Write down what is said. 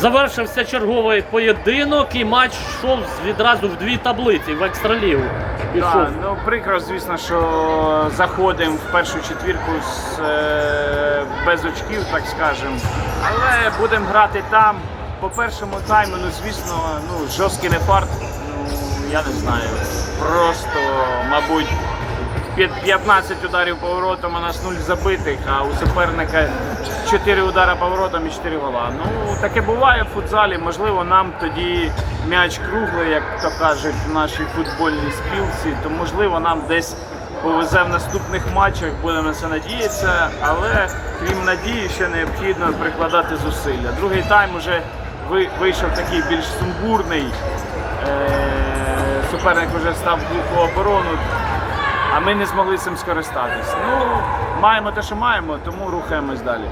Завершився черговий поєдинок і матч йшов відразу в дві таблиці в екстралігу. Пішов. Так, ну прикро, звісно, що заходимо в першу четвірку з, е, без очків, так скажемо. Але будемо грати там. По першому тайму, ну звісно, ну жорсткий не фарт. Ну я не знаю. Просто, мабуть, п'ят- 15 ударів поворотом, а нас 0 забитих, а у суперника 4 удара поворотом і 4 гола. Ну, таке буває в футзалі. Можливо, нам тоді м'яч круглий, як то кажуть в нашій футбольній спілці, то можливо нам десь повезе в наступних матчах, будемо на це надіятися, але крім надії, ще необхідно прикладати зусилля. Другий тайм уже ви- вийшов такий більш сумбурний. Е, Суперник вже став глуху оборону, а ми не змогли цим скористатись. Ну, маємо те, що маємо, тому рухаємось далі.